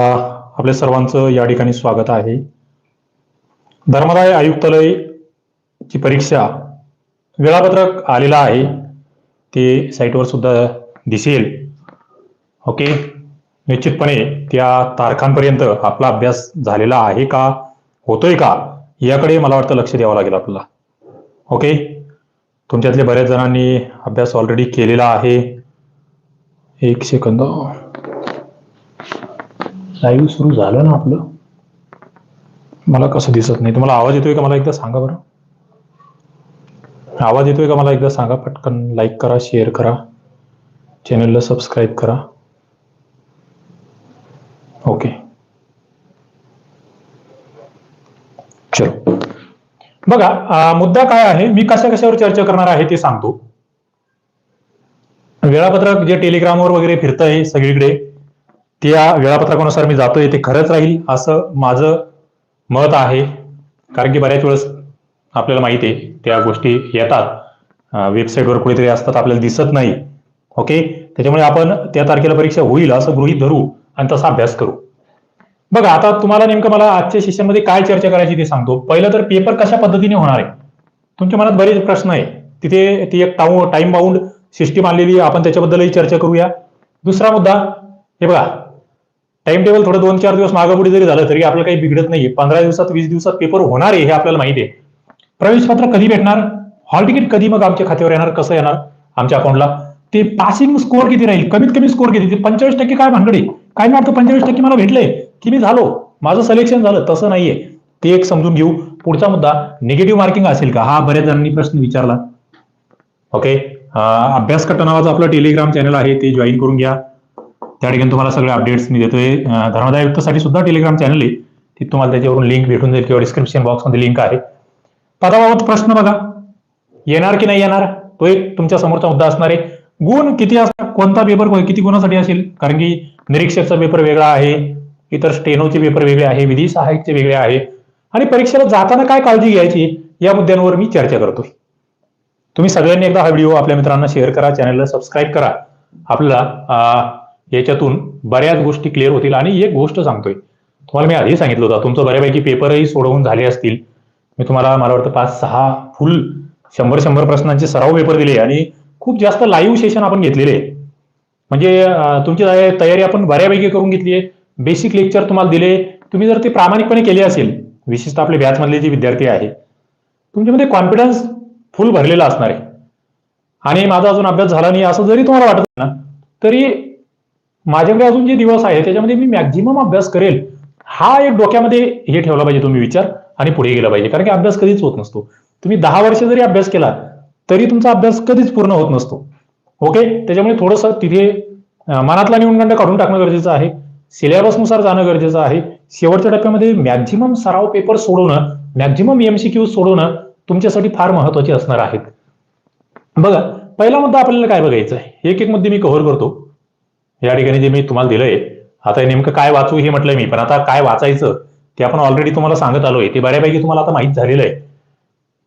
आपल्या सर्वांचं या ठिकाणी स्वागत आहे. धर्मदाय आयुक्तालय ची परीक्षा वेळापत्रक आलेलं आहे. ते साईटवर सुद्धा दिसेल. ओके? निश्चितपणे त्या तारखांपर्यंत आपला अभ्यास झालेला आहे का? होतोय का? याकडे मला वाटतं लक्ष द्यावं लागेल आपल्याला. ओके? तुमच्यातले बऱ्याच जणांनी अभ्यास ऑलरेडी केलेला आहे. एक सेकंद लाईव्ह सुरू झालं ना आपलं? मला कसं दिसत नाही. तुम्हाला आवाज येतोय का मला एकदा सांगा बरं? आवाज येतोय का मला एकदा सांगा पटकन? लाईक करा शेअर करा. चॅनलला सबस्क्राईब करा. ओके चलो. बघा मुद्दा काय आहे? मी कशा कशावर चर्चा करणार आहे ते सांगतो. वेळापत्रक जे टेलिग्रामवर वगैरे फिरतंय सगळीकडे त्या वेळापत्रकानुसार मी जातोय ते खरंच राहील असं माझं मत आहे. कारण की बऱ्याच वेळेस आपल्याला माहिती आहे त्या गोष्टी येतात. वेबसाईटवर कुठेतरी असतात आपल्याला दिसत नाही. ओके त्याच्यामुळे आपण त्या तारखेला परीक्षा होईल असं गृहित धरू आणि तसा अभ्यास करू. बघा आता तुम्हाला नेमकं मला आजच्या सेशनमध्ये काय चर्चा करायची ते सांगतो. पहिलं तर पेपर कशा पद्धतीने होणार आहे? तुमच्या मनात बरेच प्रश्न आहे. तिथे ती एक टाऊ टाइम बाउंड सिस्टीम आणलेली आपण त्याच्याबद्दलही चर्चा करूया. दुसरा मुद्दा हे बघा. टाइम टेबल थोडं दोन चार दिवस मागापुढे जरी झालं तरी आपलं काही बिघडत नाही पंधरा दिवसात वीस दिवसात पेपर होणार आहे हे आपल्याला माहिती आहे प्रवेश पत्र कधी भेटणार? हॉल तिकीट कधी मग आमच्या खात्यावर येणार? कसं येणार? आमच्या अकाउंटला ते पासिंग स्कोअर किती राहील? कमीत कमी स्कोअर किती? पंचेचाळीस टक्के काय भानगडी? काय नाही वाटतं पंचेचाळीस टक्के मला भेटले की मी झालो? माझं सिलेक्शन झालं. तसं नाहीये. ते एक समजून घेऊ. पुढचा मुद्दा निगेटिव्ह मार्किंग असेल का? हा बऱ्याच जणांनी प्रश्न विचारला. ओके अभ्यास कट्टा नावाचं आपलं टेलिग्राम चॅनल आहे. ते जॉईन करून घ्या. त्या ठिकाणी तुम्हाला सगळे अपडेट्स मी देतोय. अं, धर्मदाय आयुक्तासाठी सुद्धा टेलिग्राम चॅनल आहे. ती तुम्हाला त्याच्यावरून लिंक भेटून जाईल किंवा डिस्क्रिप्शन बॉक्समध्ये लिंक आहे. पदाबाबत प्रश्न बघा. येणार की नाही येणार? तो एक तुमच्या समोरचा मुद्दा असणार आहे. गुण किती असणार कोणता पेपर किती गुणासाठी असेल? कारण की निरीक्षकचा पेपर वेगळा आहे इतर स्टेनोचे पेपर वेगळे आहे विधी सहाय्यकचे वेगळे आहे. आणि परीक्षेला जाताना काय काळजी घ्यायची? या मुद्द्यांवर मी चर्चा करतोय. तुम्ही सगळ्यांनी एकदा हा व्हिडिओ आपल्या मित्रांना शेअर करा चॅनलला सबस्क्राईब करा. आपल्याला याच्यातून बऱ्याच गोष्टी क्लिअर होतील. आणि एक गोष्ट सांगतोय. तुम्हाला मी आधी सांगितलं होतं. तुमचं बऱ्यापैकी पेपरही सोडवून झाले असतील. मी तुम्हाला मला वाटतं पाच सहा फुल शंभर शंभर प्रश्नांचे सराव पेपर दिले. आणि खूप जास्त लाईव्ह सेशन आपण घेतलेले आहे. म्हणजे तुमची तयारी आपण बऱ्यापैकी करून घेतली आहे. बेसिक लेक्चर तुम्हाला दिले. तुम्ही जर ते प्रामाणिकपणे केले असेल विशेषतः आपले बॅच मधले जे विद्यार्थी आहे तुमच्यामध्ये कॉन्फिडन्स फुल भरलेला असणार आहे. आणि माझा अजून अभ्यास झाला नाही असं जरी तुम्हाला वाटत ना तरी माझ्याकडे अजून जे दिवस आहे त्याच्यामध्ये मी मॅक्झिमम अभ्यास करेल हा एक डोक्यामध्ये हे ठेवला पाहिजे तुम्ही विचार आणि पुढे गेला पाहिजे. कारण की अभ्यास कधीच होत नसतो. तुम्ही दहा वर्ष जरी अभ्यास केला तरी तुमचा अभ्यास कधीच पूर्ण होत नसतो. ओके त्याच्यामुळे थोडंसं तिथे मनातला न्यूनगंड काढून टाकणं गरजेचं आहे. सिलेबसनुसार जाणं गरजेचं आहे. शेवटच्या टप्प्यामध्ये मॅक्झिमम सराव पेपर सोडवणं मॅक्झिमम एमसीक्यू सोडवणं तुमच्यासाठी फार महत्त्वाचे असणार आहेत. बघा पहिला मुद्दा आपल्याला काय बघायचा आहे एक एक मुद्दे मी कव्हर करतो. या ठिकाणी जे मी तुम्हाला दिलंय आता हे नेमकं काय वाचू हे म्हटलंय मी पण आता काय वाचायचं ते आपण ऑलरेडी तुम्हाला सांगत आलोय. ते बऱ्यापैकी तुम्हाला आता माहीत झालेलं आहे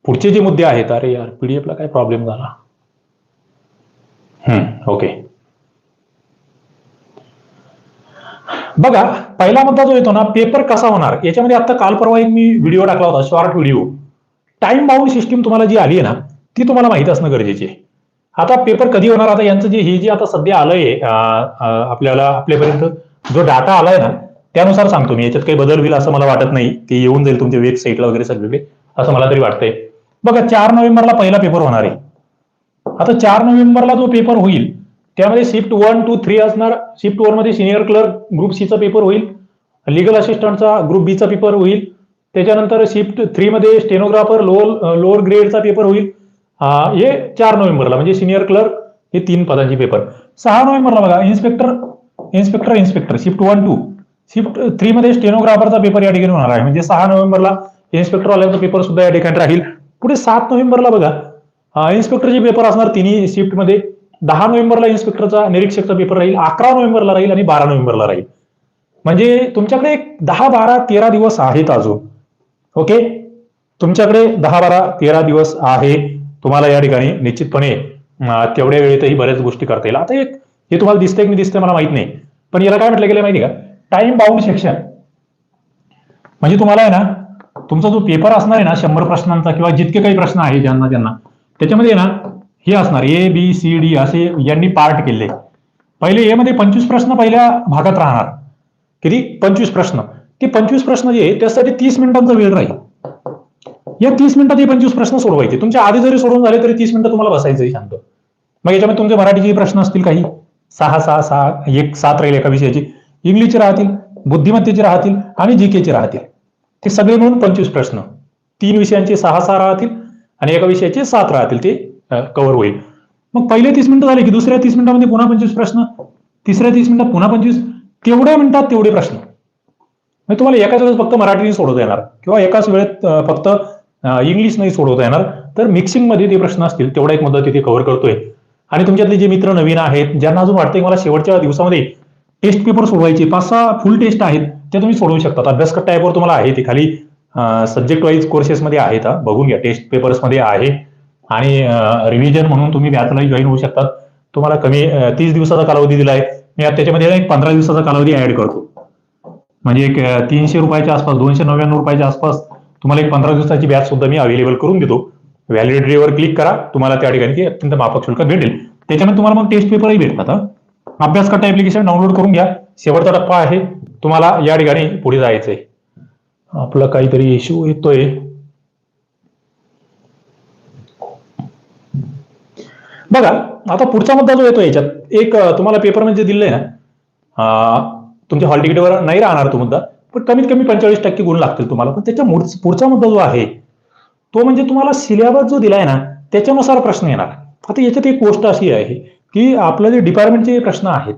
पुढचे जे मुद्दे आहेत अरे यार पीडीएफ ला काय प्रॉब्लेम झाला? हम्म ओके बघा पहिला मुद्दा जो येतो ना पेपर कसा होणार? याच्यामध्ये आता काल परवा एक मी व्हिडिओ टाकला होता short video time bound system तुम्हाला जी आली आहे ना ती तुम्हाला माहीत असणं गरजेची आहे. आता पेपर कधी होणार? आता यांचं जे हे जे आता सध्या आलंय आपल्याला आपल्यापर्यंत जो डाटा आलाय ना त्यानुसार सांगतो मी. याच्यात काही बदल होईल असं मला वाटत नाही. ते येऊन जाईल तुमच्या वेबसाईटला वगैरे सगळे असं मला तरी वाटतंय. बघा चार नोव्हेंबरला पहिला पेपर होणार आहे. आता चार नोव्हेंबरला जो पेपर होईल त्यामध्ये शिफ्ट वन टू थ्री असणार. शिफ्ट वनमध्ये सिनियर क्लर्क ग्रुप सी चा पेपर होईल. लिगल असिस्टंटचा ग्रुप बीचा पेपर होईल. त्याच्यानंतर शिफ्ट थ्री मध्ये स्टेनोग्राफर लोअर लोअर ग्रेडचा पेपर होईल. हे चार नोव्हेंबरला म्हणजे सिनियर क्लर्क हे तीन पदांचे पेपर. सहा नोव्हेंबरला बघा inspector inspector inspector shift one two. Shift three मध्ये स्टेनोग्राफरचा पेपर या ठिकाणी होणार आहे. म्हणजे सहा नोव्हेंबरला इन्स्पेक्टर वाल्यांचा पेपर सुद्धा या ठिकाणी राहील. पुढे सात नोव्हेंबरला बघा इन्स्पेक्टरचे पेपर असणार तिन्ही शिफ्टमध्ये दहा नोव्हेंबरला इन्स्पेक्टरचा निरीक्षकचा पेपर राहील अकरा नोव्हेंबरला राहील आणि बारा नोव्हेंबरला राहील. म्हणजे तुमच्याकडे एक दहा बारा तेरा दिवस आहेत अजून. ओके? तुमच्याकडे दहा बारा तेरा दिवस आहे. तुम्हाला या ठिकाणी निश्चितपणे तेवढ्या वेळेतही बऱ्याच गोष्टी करता येईल. आता एक हे तुम्हाला दिसतंय की नाही दिसतंय मला माहीत नाही. पण याला काय म्हटलं गेलं माहिती का? टाइम बाउंड सेक्शन म्हणजे तुम्हाला आहे ना तुमचा जो पेपर असणार आहे ना शंभर प्रश्नांचा किंवा जितके काही प्रश्न आहे ज्यांना ज्यांना त्याच्यामध्ये आहे ना हे असणार ए बी सी डी असे यांनी पार्ट केले. पहिले ए मध्ये पंचवीस प्रश्न पहिल्या भागात राहणार. किती? पंचवीस प्रश्न. ते पंचवीस प्रश्न जे आहे त्यासाठी तीस मिनिटांचा वेळ राहील. या तीस मिनिटात हे पंचवीस प्रश्न सोडवायचे. तुमच्या आधी जरी सोडून झाले तरी तीस मिनिटं तुम्हाला बसायचं शांत. मग याच्यामध्ये तुमचे मराठीचे प्रश्न असतील काही. सहा सहा सहा एक सात राहील एका विषयाची. इंग्लिशचे राहतील बुद्धिमत्तेचे राहतील आणि जी केचे राहतील. ते सगळे मिळून पंचवीस प्रश्न. तीन विषयांचे सहा सहा राहतील आणि एका विषयाचे सात राहतील. ते कव्हर होईल. मग पहिले तीस मिनिटं झाले की दुसऱ्या तीस मिनिटामध्ये पुन्हा पंचवीस प्रश्न. तिसऱ्या तीस मिनिटात पुन्हा पंचवीस. तेवढ्या मिनिटात तेवढे प्रश्न. म्हणजे तुम्हाला एकाच वेळेस फक्त मराठीने सोडवता येणार. किंवा एकाच वेळेत फक्त इंग्लिश नाही सोडवता येणार. तर मिक्सिंगमध्ये ते प्रश्न असतील तेवढा एक मुद्दा तिथे कव्हर करतोय. आणि तुमच्यातले जे मित्र नवीन आहेत ज्यांना अजून वाटतंय मला शेवटच्या दिवसामध्ये टेस्ट पेपर सोडवायचे पाच सहा फुल टेस्ट आहेत ते तुम्ही सोडवू शकता अभ्यास टाईपवर तुम्हाला आहे ते खाली. सब्जेक्ट वाईज कोर्सेसमध्ये आहेत बघून घ्या टेस्ट पेपर्समध्ये आहे. आणि रिव्हिजन म्हणून तुम्ही बॅचला जॉईन होऊ शकतात. तुम्हाला कमी तीस दिवसाचा कालावधी दिलाय. मी त्याच्यामध्ये एक पंधरा दिवसाचा कालावधी ऍड करतो. म्हणजे एक तीनशे रुपयाच्या आसपास दोनशे नव्याण्णव रुपयाच्या आसपास तुम्हाला एक पंधरा दिवसाची बॅच सुद्धा मी अवेलेबल करून देतो. व्हॅलिडिटीवर क्लिक करा तुम्हाला त्या ठिकाणी ते अत्यंत माफक शुल्क भेटेल. त्याच्यामध्ये तुम्हाला मग टेस्ट पेपरही भेटतात अभ्यास करता ऍप्लिकेशन डाउनलोड करून घ्या. शेवटचा टप्पा आहे. तुम्हाला या ठिकाणी पुढे जायचंय. आपला काहीतरी इश्यू येतोय. बघा आता पुढचा मुद्दा जो येतो याच्यात एक अं, तुम्हाला पेपरमध्ये दिलंय ना तुमच्या हॉल तिकीटवर नाही राहणार तो मुद्दा. पण कमीत कमी पंचेचाळीस टक्के गुण लागतील तुम्हाला. पण त्याच्या पुढचा मुद्दा जो आहे तो म्हणजे तुम्हाला सिलेबस जो दिलाय ना त्याच्यानुसार प्रश्न येणार. आता याच्यात एक गोष्ट अशी आहे की आपलं जे डिपार्टमेंटचे प्रश्न आहेत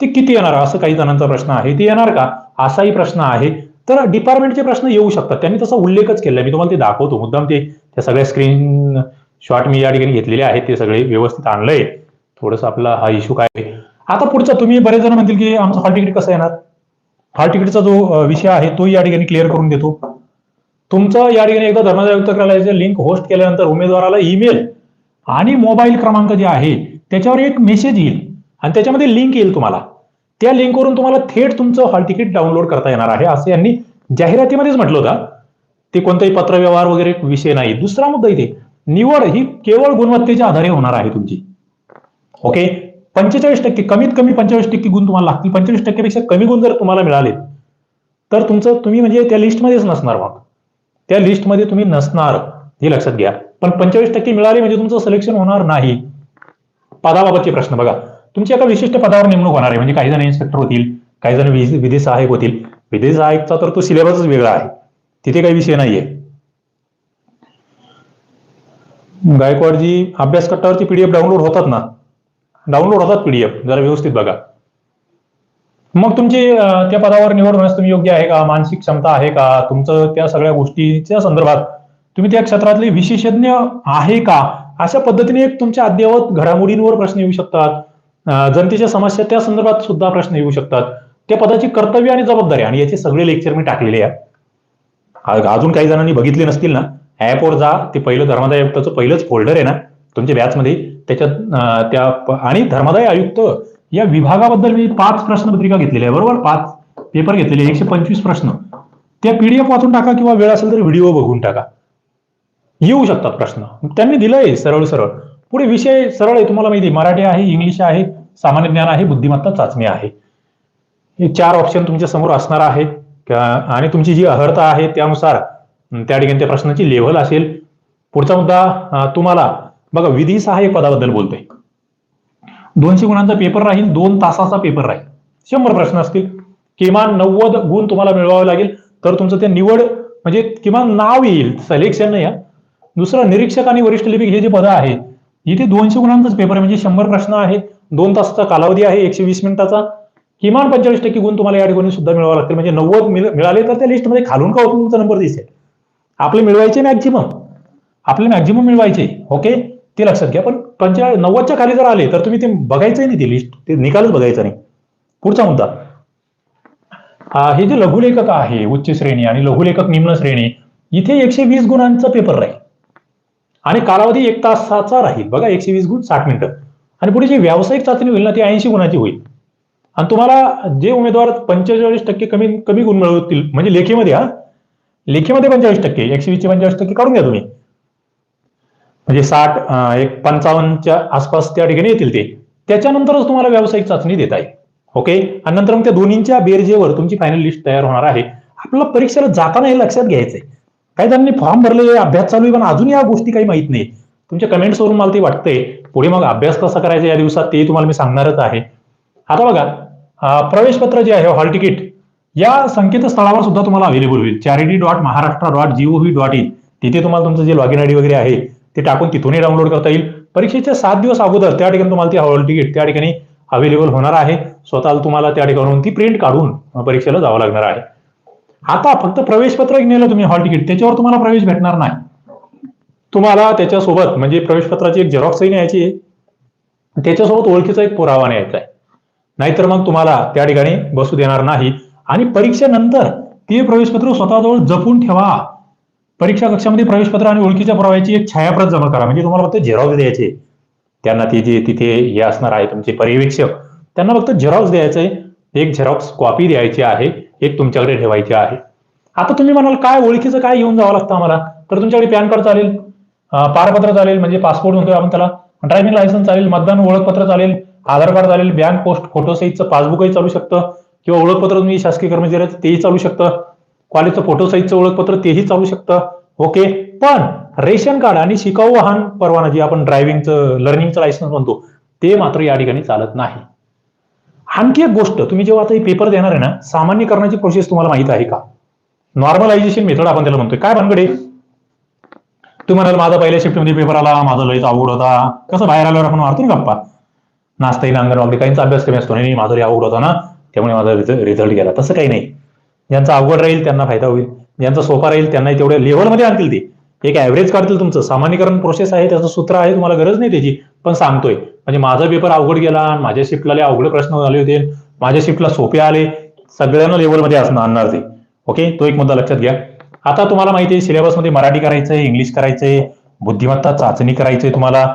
ते किती येणार? असं काही जणांचा प्रश्न आहे. ते येणार का? असाही प्रश्न आहे. तर डिपार्टमेंटचे प्रश्न येऊ शकतात. त्यांनी तसा उल्लेखच केला. मी तुम्हाला ते दाखवतो. मुद्दाम ते त्या सगळ्या स्क्रीन शॉट मी या ठिकाणी घेतलेले आहेत. ते सगळे व्यवस्थित आणलंय. थोडंसं आपला हा इश्यू काय? आता पुढचा तुम्ही बरेच जण म्हणतील की आमचं हॉल तिकीट कसं येणार? हॉल तिकीटचा जो विषय आहे तो या ठिकाणी क्लिअर करून देतो. तुमचं या ठिकाणी एकदा धर्मादाय आयुक्त कार्यालयाचे लिंक होस्ट केल्यानंतर उमेदवाराला ईमेल आणि मोबाईल क्रमांक जे आहे त्याच्यावर एक मेसेज येईल आणि त्याच्यामध्ये लिंक येईल तुम्हाला. त्या लिंकवरून तुम्हाला थेट तुमचं हॉल तिकीट डाउनलोड करता येणार आहे असं यांनी जाहिरातीमध्येच म्हटलं होतं. ते कोणताही पत्रव्यवहार वगैरे विषय नाही. दुसरा मुद्दा इथे निवड ही केवळ गुणवत्तेच्या आधारे होणार आहे तुमची. ओके पंचेचाळीस टक्के कमीत कमी पंचेचाळीस टक्के गुण तुम्हाला लागतील. पंचेचाळीस टक्केपेक्षा कमी गुण जर तुम्हाला मिळाले तर तुमचं तुम्ही म्हणजे त्या लिस्टमध्येच नसणार मग. त्या लिस्टमध्ये तुम्ही नसणार हे लक्षात घ्या. पण पंचेचाळीस टक्के मिळाले म्हणजे तुमचं सिलेक्शन होणार नाही. पदाबाबतचे प्रश्न बघा. तुमची एका विशिष्ट पदावर नेमणूक होणार आहे. म्हणजे काही जण इन्स्पेक्टर होतील काही जण विधी सहाय्यक होतील. विधी सहाय्यकचा तर तो सिलेबसच वेगळा आहे. तिथे काही विषय नाहीये. गायकवाडजी अभ्यास कट्टावरची पीडीएफ डाउनलोड होतात ना? डाउनलोड होतात पीडीएफ जरा व्यवस्थित बघा. मग तुमची त्या पदावर निवड होण्यास तुम्ही योग्य आहे का? मानसिक क्षमता आहे का? तुमचं त्या सगळ्या गोष्टीच्या संदर्भात तुम्ही त्या क्षेत्रातले विशेषज्ञ आहे का? अशा पद्धतीने एक तुमच्या अद्ययावत घडामोडींवर प्रश्न येऊ शकतात. जनतेच्या समस्या त्या संदर्भात सुद्धा प्रश्न येऊ शकतात. त्या पदाची कर्तव्य आणि जबाबदारी आणि याचे सगळे लेक्चर मी टाकलेले आहे. अजून काही जणांनी बघितले नसतील ना? ऍपवर जा ते पहिलं धर्मादाय आयुक्ताचं पहिलंच फोल्डर आहे ना? तुमच्या बॅचमध्ये त्याच्यात त्या आणि धर्मादाय आयुक्त या विभागाबद्दल मी पाच प्रश्नपत्रिका घेतलेल्या आहे बरोबर? पाच पेपर घेतलेले एकशे पंचवीस प्रश्न. त्या पीडीएफ वाचून टाका किंवा वेळ असेल तर व्हिडिओ बघून टाका. येऊ शकतात प्रश्न. त्यांनी दिलंय सरळ सरळ. पुढे विषय सरळ आहे तुम्हाला माहिती आहे, मराठी आहे इंग्लिश आहे सामान्य ज्ञान आहे बुद्धिमत्ता चाचणी आहे. हे चार ऑप्शन तुमच्यासमोर असणार आहेत आणि तुमची जी अर्हता आहे त्यानुसार त्या ठिकाणी त्या प्रश्नाची लेव्हल असेल. पुढचा मुद्दा तुम्हाला बघा विधी सहाय्यक पदाबद्दल बोलतोय. दोनशे गुणांचा पेपर राहील दोन तासाचा पेपर राहील. शंभर प्रश्न असतील. किमान नव्वद गुण तुम्हाला मिळवावे लागेल. तर तुमचं ते निवड म्हणजे किमान नाव येईल. सिलेक्शन नाही दुसरं निरीक्षक आणि वरिष्ठ लिपिक हे जे पद आहेत इथे दोनशे गुणांचाच पेपर आहे. म्हणजे शंभर प्रश्न आहे दोन तासाचा कालावधी आहे एकशे वीस मिनिटाचा. किमान पंचेचाळीस टक्के गुण तुम्हाला या ठिकाणी सुद्धा मिळवावे लागतील. म्हणजे नव्वद मिळाले तर त्या लिस्टमध्ये खालून का होतो? तुमचा नंबर दिसेल. आपले मिळवायचे मॅक्झिमम आपले मॅक्झिमम मिळवायचे. ओके ते लक्षात घ्या. पण पंचा नव्वदच्या खाली जर आले तर तुम्ही ते बघायचंय नाही ती लिस्ट ते निकालच बघायचा नाही. पुढचा मुद्दा. हा, हे जे लघुलेखक आहे उच्च श्रेणी आणि लघुलेखक निम्न श्रेणी इथे एकशे वीस गुणांचा पेपर राहील. आणि कालावधी एक तासाचा राहील. बघा एकशे वीस गुण साठ मिनिटं. आणि पुढे जी व्यावसायिक चाचणी होईल ना ती ऐंशी गुणाची होईल. आणि तुम्हाला जे उमेदवार पंचेचाळीस टक्के कमी कमी गुण मिळवतील म्हणजे लेखीमध्ये हा लेखीमध्ये पंचेचाळीस टक्के एकशे वीसचे पंचेचाळीस टक्के काढून घ्या तुम्ही. म्हणजे साठ एक पंचावन्नच्या आसपास त्या ठिकाणी येतील ते. त्याच्यानंतरच तुम्हाला व्यावसायिक चाचणी देता येईल. ओके आणि नंतर मग त्या दोन्हींच्या बेरजेवर तुमची फायनल लिस्ट तयार होणार आहे. आपल्याला परीक्षेला जाताना हे लक्षात घ्यायचंय. काही जणांनी फॉर्म भरले अभ्यास चालू आहे पण अजून या गोष्टी काही माहीत नाही तुमच्या कमेंट्सवरून मला ते वाटतंय. पुढे मग अभ्यास कसा करायचा या दिवसात ते तुम्हाला मी सांगणारच आहे. आता बघा प्रवेश प्रवेशपत्र जे आहे हॉल तिकीट या संकेतस्थळावर सुद्धा तुम्हाला अवेलेबल होईल. Charity dot Maharashtra dot G O V dot in तिथे तुम्हाला तुमचं जे लॉग इन आयडी वगैरे आहे ते टाकून तिथूनही डाउनलोड करता येईल. परीक्षेच्या सात दिवस अगोदर त्या ठिकाणी तुम्हाला ती हॉल तिकीट त्या ठिकाणी अवेलेबल होणार आहे. स्वतःला तुम्हाला त्या ठिकाणून ती प्रिंट काढून परीक्षेला जावं लागणार आहे. आता फक्त प्रवेशपत्र नेलं तुम्ही हॉल तिकीट. त्याच्यावर तुम्हाला प्रवेश भेटणार नाही. तुम्हाला त्याच्यासोबत म्हणजे प्रवेशपत्राची एक झेरॉक्सही न्यायची त्याच्यासोबत ओळखीचा एक पुरावा न्यायचा आहे. नाहीतर मग तुम्हाला त्या ठिकाणी बसू देणार नाही. आणि परीक्षेनंतर ते प्रवेशपत्र स्वतःजवळ जपून ठेवा. परीक्षा कक्षामध्ये प्रवेशपत्र आणि ओळखीच्या पुराव्याची एक छायाप्रत जमा करा. म्हणजे तुम्हाला फक्त झेरॉक्स द्यायचे. त्यांना ते जे तिथे हे असणार आहे तुमचे पर्यवेक्षक त्यांना फक्त झेरॉक्स द्यायचं आहे एक झेरॉक्स कॉपी द्यायची आहे. एक तुमच्याकडे ठेवायची आहे. आता तुम्ही म्हणाल काय ओळखीचं काय घेऊन जावं लागतं आम्हाला? तर तुमच्याकडे पॅन कार्ड चालेल पारपत्र चालेल म्हणजे पासपोर्ट म्हणतोय आपण त्याला ड्रायव्हिंग लायसन्स चालेल मतदान ओळखपत्र चालेल आधार कार्ड चालेल बँक पोस्ट फोटो सहितचं पासबुकही चालू शकतं किंवा ओळखपत्र तुम्ही शासकीय कर्मचारी तेही चालू शकतं. कॉलेजचं फोटो साईजचं ओळखपत्र तेही चालू शकतं. ओके पण रेशन कार्ड आणि शिकाऊ वाहन परवाना जे आपण ड्रायव्हिंगचं लर्निंगचं लायसन्स म्हणतो ते मात्र या ठिकाणी चालत नाही. आणखी एक गोष्ट तुम्ही जेव्हा आता हे पेपर देणार आहे ना सामान्यकरणाची प्रोसेस तुम्हाला माहीत आहे का? नॉर्मलायझेशन मेथड आपण त्याला म्हणतोय. काय भानगडे? तुम्ही म्हणाल माझा पहिल्या शिफ्टमध्ये पेपर आला माझा लयच अवघड होता. कसं बाहेर आल्यावर आपण मारतो ना गप्पा? नाचता येईल अंगण वगैरे काहींचा अभ्यास कमी असतो. नाही माझा आवड अवघड होता ना. त्यामुळे माझा रिझल्ट गेला. तसं काही नाही. ज्यांचा अवघड राहील त्यांना फायदा होईल. ज्यांचा सोपा राहील त्यांनाही तेवढ्या लेवलमध्ये आणतील ते. एक ऍव्हरेज काढतील तुमचं. सामान्यकरण प्रोसेस आहे त्याचं सूत्र आहे तुम्हाला गरज नाही त्याची. पण सांगतोय. म्हणजे माझा पेपर अवघड गेला आणि माझ्या शिफ्टला अवघड प्रश्न झाले होते. माझ्या शिफ्टला सोपे आले. सगळ्यांना लेवलमध्ये असणं आणणार ते. ओके तो एक मुद्दा लक्षात घ्या. आता तुम्हाला माहिती आहे सिलेबसमध्ये मराठी करायचंय इंग्लिश करायचंय बुद्धिमत्ता चाचणी करायचंय तुम्हाला.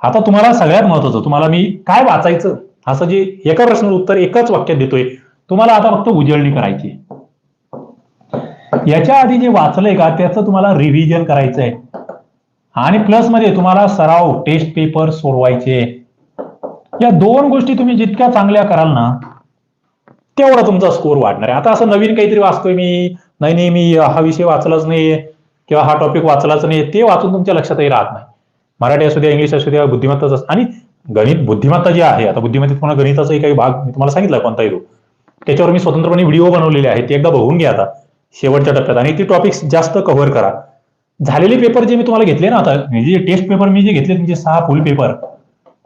आता तुम्हाला सगळ्यात महत्वाचं तुम्हाला मी काय वाचायचं? असं जे एका प्रश्नाचं उत्तर एकाच वाक्यात देतोय. तुम्हाला आता फक्त उजळणी करायची याच्या आधी जे वाचलंय का त्याचं तुम्हाला रिव्हिजन करायचंय. आणि प्लसमध्ये तुम्हाला सराव टेस्ट पेपर सोडवायचे. या दोन गोष्टी तुम्ही जितक्या चांगल्या कराल ना तेवढा तुमचा स्कोर वाढणार आहे. आता असं नवीन काहीतरी वाचतोय मी. नाही नाही मी हा विषय वाचलाच नाही किंवा हा टॉपिक वाचलाच नाही ते वाचून तुमच्या लक्षातही राहत नाही. मराठी असू द्या इंग्लिश असू द्या बुद्धिमत्ताच आणि गणित बुद्धिमत्ता जी आहे आता बुद्धिमत्तेत पुन्हा गणिताचाही काही भाग मी तुम्हाला सांगितला कोणताही तो. त्याच्यावर मी स्वतंत्रपणे व्हिडिओ बनवलेले आहेत ते एकदा बघून घ्या आता. शेवटच्या टप्प्यात. आणि ती टॉपिक्स जास्त कव्हर करा. झालेले पेपर जे मी तुम्हाला घेतले ना आता म्हणजे टेस्ट पेपर मी जे घेतले म्हणजे सहा फुल पेपर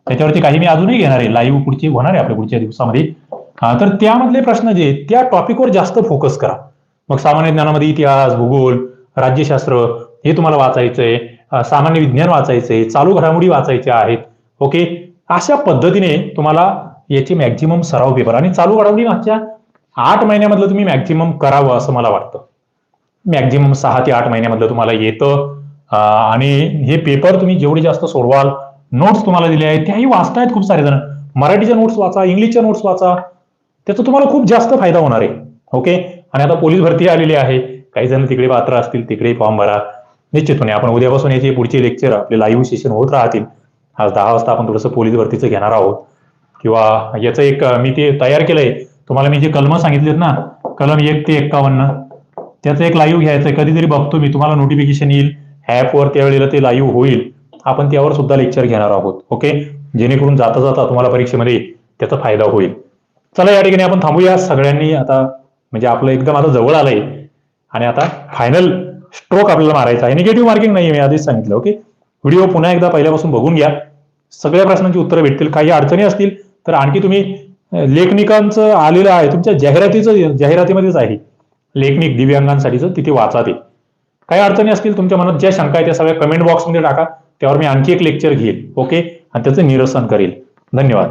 त्याच्यावरती काही मी अजूनही घेणार आहे. लाईव्ह पुढचे होणार आहे आपल्या पुढच्या दिवसामध्ये. तर त्यामधले प्रश्न जे त्या टॉपिकवर जास्त फोकस करा. मग सामान्य ज्ञानामध्ये इतिहास भूगोल राज्यशास्त्र हे तुम्हाला वाचायचंय. आहे सामान्य विज्ञान वाचायचंय. चालू घडामोडी वाचायच्या आहेत. ओके अशा पद्धतीने तुम्हाला याचे मॅक्झिमम सराव पेपर आणि चालू घडामोडी मागच्या आठ महिन्यामधलं तुम्ही मॅक्झिमम करावं असं मला वाटतं. मॅक्झिमम सहा ते आठ महिन्यामधलं तुम्हाला येतं. आणि हे पेपर तुम्ही जेवढे जास्त सोडवाल नोट्स तुम्हाला दिले आहेत त्याही वाचतायत खूप सारे जण. मराठीच्या नोट्स वाचा इंग्लिशच्या नोट्स वाचा. त्याचा तुम्हाला खूप जास्त फायदा होणार आहे. ओके आणि आता पोलीस भरती आलेली आहे. काही जण तिकडे पात्र असतील तिकडे फॉर्म भरा. निश्चितपणे आपण उद्यापासून याचे पुढचे लेक्चर आपले लाईव्ह सेशन होत राहतील. आज दहा वाजता आपण थोडंसं पोलीस भरतीचं घेणार आहोत. किंवा याचं एक मी ते तयार केलंय. तुम्हाला मी जे कलम सांगितलेत ना कलम एक ते एक्कावन्न त्याचं एक लाईव्ह घ्यायचं कधीतरी बघतो मी तुम्हाला नोटिफिकेशन येईल. ॲपवर त्यावेळेला ते लाईव्ह होईल. आपण त्यावर सुद्धा लेक्चर घेणार आहोत ओके जेणेकरून जाता जाता तुम्हाला परीक्षेमध्ये त्याचा फायदा होईल. चला या ठिकाणी आपण थांबूया. सगळ्यांनी आता म्हणजे आपलं एकदम आता जवळ आलंय. आणि आता फायनल स्ट्रोक आपल्याला मारायचा आहे. निगेटिव्ह मार्किंग नाही मी आधीच सांगितलं ओके व्हिडिओ पुन्हा एकदा पहिल्यापासून बघून घ्या. सगळ्या प्रश्नांची उत्तरं भेटतील. काही अडचणी असतील तर आणखी तुम्ही लेखनिकांचं आलेलं आहे. तुमच्या जाहिरातीचं जाहिरातीमध्येच आहे. लेखनिक दिव्यांगांसाठीचं तिथे वाचा ते. काही अडचणी असतील तुमच्या मनात ज्या शंका आहेत त्या सगळ्या कमेंट बॉक्समध्ये टाका. त्यावर मी आणखी एक लेक्चर घेईल. ओके आणि त्याचं निरसन करेल. धन्यवाद.